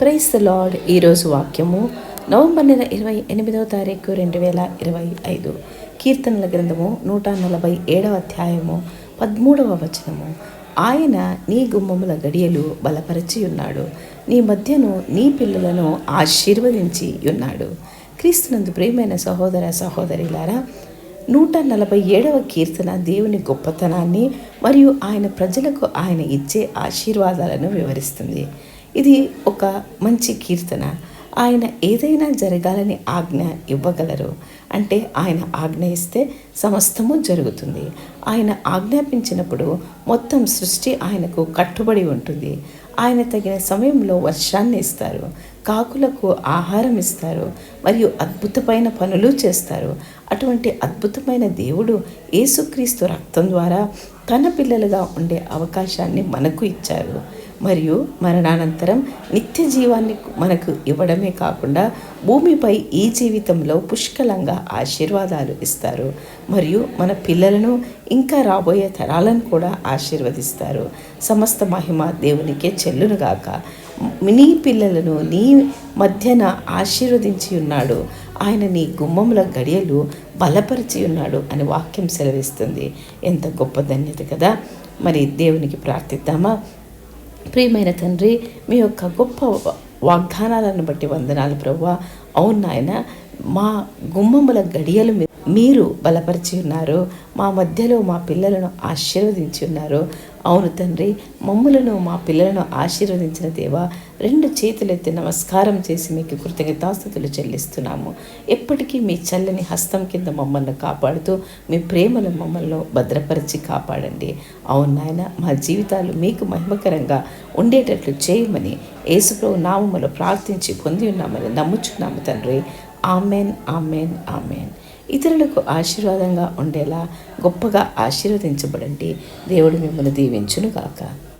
Price lord ఈరోజు వాక్యము November నెల ఇరవై ఎనిమిదవ తారీఖు రెండు వేల ఇరవై ఐదు. కీర్తనల గ్రంథము నూట నలభై ఏడవ అధ్యాయము పదమూడవ వచనము. ఆయన నీ గుమ్మముల గడియలు బలపరిచి ఉన్నాడు నీ మధ్యను నీ పిల్లలను ఆశీర్వదించి ఉన్నాడు. క్రీస్తునందు ప్రియమైన సహోదర సహోదరిలారా నూట నలభై ఏడవ కీర్తన దేవుని గొప్పతనాన్ని మరియు ఆయన ప్రజలకు ఆయన ఇచ్చే ఆశీర్వాదాలను వివరిస్తుంది. ఇది ఒక మంచి కీర్తన. ఆయన ఏదైనా జరగాలని ఆజ్ఞ ఇవ్వగలరు. అంటే ఆయన ఆజ్ఞ ఇస్తే సమస్తము జరుగుతుంది. ఆయన ఆజ్ఞాపించినప్పుడు మొత్తం సృష్టి ఆయనకు కట్టుబడి ఉంటుంది. ఆయన తగిన సమయంలో వర్షాన్ని ఇస్తారు. కాకులకు ఆహారం ఇస్తారు. మరియు అద్భుతమైన పనులు చేస్తారు. అటువంటి అద్భుతమైన దేవుడు యేసుక్రీస్తు రక్తం ద్వారా తన పిల్లలుగా ఉండే అవకాశాన్ని మనకు ఇచ్చారు. మరియు మరణానంతరం నిత్య జీవాన్ని మనకు ఇవ్వడమే కాకుండా భూమిపై ఈ జీవితంలో పుష్కలంగా ఆశీర్వాదాలు ఇస్తారు. మరియు మన పిల్లలను ఇంకా రాబోయే తరాలను కూడా ఆశీర్వదిస్తారు. సమస్త మహిమ దేవునికే చెల్లునుగాక. నీ పిల్లలను నీ మధ్యన ఆశీర్వదించి ఉన్నాడు. ఆయన నీ గుమ్మముల గడియలు బలపరిచి ఉన్నాడు అని వాక్యం సెలవిస్తుంది. ఎంత గొప్ప ధన్యత కదా! మరి దేవునికి ప్రార్థిద్దామా? ప్రియమైన తండ్రి మీ యొక్క గొప్ప వాగ్దానాలను బట్టి వందనాలు ప్రభు అవును నాయన మా గుమ్మముల గడియలు మీరు బలపరిచి ఉన్నారు. మా మధ్యలో మా పిల్లలను ఆశీర్వదించి ఉన్నారు. అవును తండ్రి మమ్ములను మా పిల్లలను ఆశీర్వదించిన దేవా రెండు చేతులెత్తి నమస్కారం చేసి మీకు కృతజ్ఞతాస్థుతులు చెల్లిస్తున్నాము. ఎప్పటికీ మీ చల్లని హస్తం కింద మమ్మల్ని కాపాడుతూ మీ ప్రేమను మమ్మల్ని భద్రపరిచి కాపాడండి. అవును నాయన మా జీవితాలు మీకు మహిమకరంగా ఉండేటట్లు చేయమని యేసుప్రభు నామములో ప్రార్థించి పొంది ఉన్నామని నమ్ముచున్నాము తండ్రి. Amen amen amen. ఇతరులకు ఆశీర్వాదంగా ఉండేలా గొప్పగా ఆశీర్వదించబడండి. దేవుడు మిమ్మల్ని దీవించునుగాక.